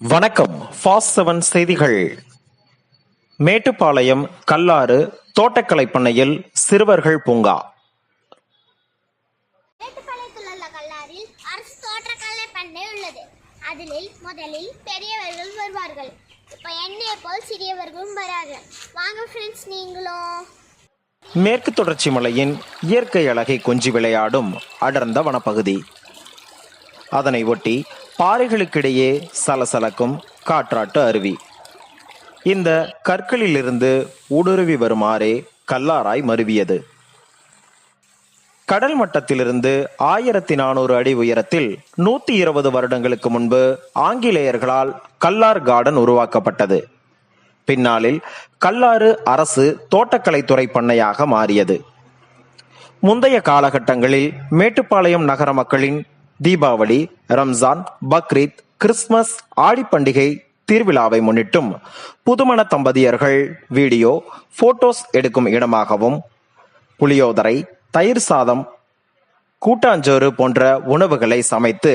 வணக்கம். Fast seven செய்திகள். மேட்டுப்பாளையம் கல்லாறு தோட்டக்கலை பண்ணையில் சிறுவர்கள் பூங்கா. மேட்டுப்பாளையத்தில் உள்ள கல்லாரில் அரசு தோட்டக்கலை பண்ணை உள்ளது. அதில் முதலில் பெரியவர்கள் வருவார்கள். இப்போ என்னைய போல் சிறியவர்களும் வரார்கள். வாங்க ஃப்ரெண்ட்ஸ் நீங்களும். மேற்கு தொடர்ச்சி மலையின் இயற்கை அழகை கொஞ்சி விளையாடும் அடர்ந்த வனப்பகுதி. அதனை ஒட்டி பாறைகளுக்கிடையே சலசலக்கும் காற்றாட்டு அருவி. இந்த கற்களிலிருந்து ஊடுருவி வருமாறே கல்லாராய் மருவியது. கடல் மட்டத்திலிருந்து ஆயிரத்தி நானூறு அடி உயரத்தில் நூத்தி இருபது வருடங்களுக்கு முன்பு ஆங்கிலேயர்களால் கல்லார் கார்டன் உருவாக்கப்பட்டது. பின்னாளில் கல்லாறு அரசு தோட்டக்கலைத்துறை பண்ணையாக மாறியது. முந்தைய காலகட்டங்களில் மேட்டுப்பாளையம் நகர மக்களின் தீபாவளி ரம்ஜான் பக்ரீத் கிறிஸ்துமஸ் ஆடிப்பண்டிகை திருவிழாவை முன்னிட்டும் புதுமண தம்பதியர்கள் வீடியோ போட்டோஸ் எடுக்கும் இடமாகவும் புளியோதரை தயிர் சாதம் கூட்டாஞ்சோறு போன்ற உணவுகளை சமைத்து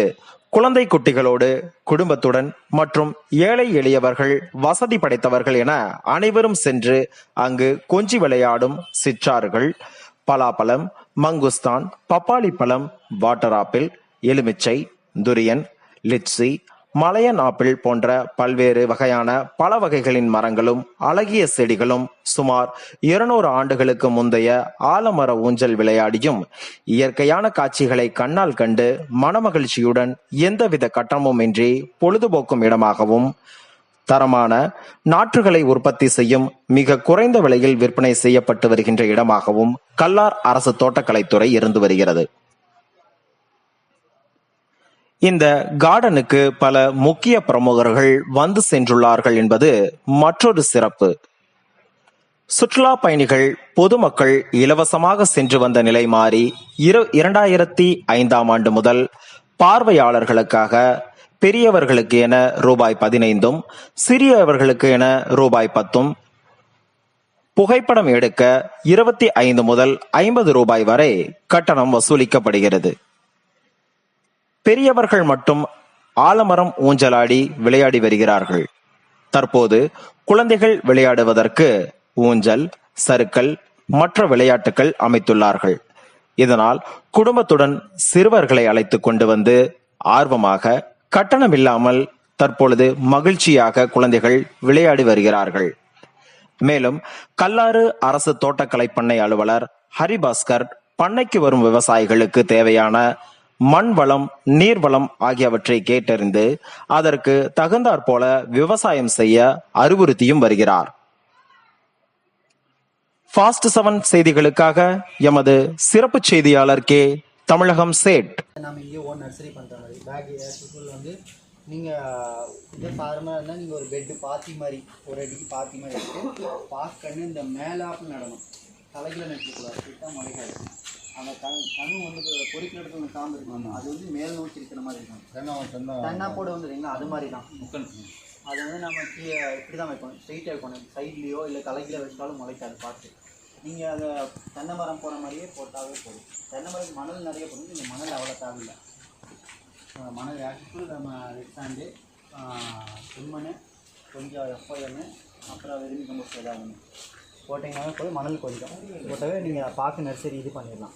குழந்தை குட்டிகளோடு குடும்பத்துடன் மற்றும் ஏழை எளியவர்கள் வசதி படைத்தவர்கள் என அனைவரும் சென்று அங்கு கொஞ்சி விளையாடும் சிற்றாறுகள் பலாப்பழம் மங்குஸ்தான் பப்பாளி பழம் வாட்டர் ஆப்பிள் எலுமிச்சை துரியன் லிட்சி மலையன் ஆப்பிள் போன்ற பல்வேறு வகையான பல வகைகளின் மரங்களும் அழகிய செடிகளும் சுமார் இருநூறு ஆண்டுகளுக்கு முந்தைய ஆலமர ஊஞ்சல் விளையாடியும் இயற்கையான காட்சிகளை கண்ணால் கண்டு மனமகிழ்ச்சியுடன் எந்தவித கட்டணமும் இன்றி பொழுதுபோக்கும் இடமாகவும் தரமான நாற்றுகளை உற்பத்தி செய்யும் மிக குறைந்த விலையில் விற்பனை செய்யப்பட்டு வருகின்ற இடமாகவும் கல்லார் அரசு தோட்டக்கலைத்துறை இருந்து வருகிறது. இந்த கார்டனுக்கு பல முக்கிய பிரமுகர்கள் வந்து சென்றுள்ளார்கள் என்பது மற்றொரு சிறப்பு. சுற்றுலா பயணிகள் பொதுமக்கள் இலவசமாக சென்று வந்த நிலை மாறி இரு இரண்டாயிரத்தி ஐந்தாம் ஆண்டு முதல் பார்வையாளர்களுக்காக பெரியவர்களுக்கு என ரூபாய் பதினைந்தும் சிறியவர்களுக்கு என ரூபாய் பத்தும் புகைப்படம் எடுக்க இருபத்தி ஐந்து முதல் ஐம்பது ரூபாய் வரை கட்டணம் வசூலிக்கப்படுகிறது. பெரியவர்கள் மட்டும் ஆலமரம் ஊஞ்சலாடி விளையாடி வருகிறார்கள். தற்போது குழந்தைகள் விளையாடுவதற்கு ஊஞ்சல் சறுக்கல் மற்ற விளையாட்டுகள் அமைத்துள்ளார்கள். இதனால் குடும்பத்துடன் சிறுவர்களை அழைத்து கொண்டு வந்து ஆர்வமாக கட்டணம் இல்லாமல் தற்பொழுது மகிழ்ச்சியாக குழந்தைகள் விளையாடி வருகிறார்கள். மேலும் கல்லாறு அரசு தோட்டக்கலை பண்ணை அலுவலர் ஹரிபாஸ்கர் பண்ணைக்கு வரும் விவசாயிகளுக்கு தேவையான மண் வளம் நீர்வளம் ஆகியவற்றை கேட்டறிந்து அதற்கு தகுந்தாற் போல விவசாயம் செய்ய அறிவுறுத்தியும் வருகிறார். ஃபாஸ்ட் செவன் செய்திகளுக்காக எமது சிறப்பு செய்தியாளர் கே. தமிழகம் சேட். நம்ம இங்கே ஓன் நர்சரி பண்ணுற மாதிரி பேக் ஏர் வந்து நீங்கள் இதே ஃபார்மராக இருந்தால் நீங்கள் ஒரு பெட்டு பாத்தி மாதிரி ஒரு அடிக்கு பாத்தி மாதிரி எடுத்து பாக்கன்னு இந்த மேலாப்பு நடணும். தலைகளை நட்டுக்கூடாது இதுதான் முளைக்காது அந்த கண் கண் வந்து பொறிக்கிற இடத்துல அந்த காம்பு இருக்கும் அது வந்து மேல் நோக்கி இருக்கிற மாதிரி இருக்கும். தென்னா போட வந்து இல்லைங்களா? அது மாதிரி தான். அது வந்து நம்ம கீழே இப்படி தான் வைக்கணும் ஸ்ட்ரைட்டாக வைக்கணும். சைட்லேயோ இல்லை தலைக்கீழ வச்சாலும் முளைக்காது பார்த்து. நீங்கள் அதை தென்னை மரம் போகிற மாதிரியே போட்டாவே போதும். தென்னை மரம் மணல் நிறைய போடும் நீங்கள் மணல் அவ்வளோ தேவையில்லை. மணல் ஆக்சுவல் நம்ம ரெட் சாண்டு செம்மண் கொஞ்சம் எஃப்ஐஎம் அப்புறம் வெறுமி கம்போஸ்ட் ஏதாவது போட்டிங்கனாவே போதும் மணல் கொஞ்சம் போட்டவே நீங்கள் பார்க்க நர்சரி இது பண்ணிடலாம்.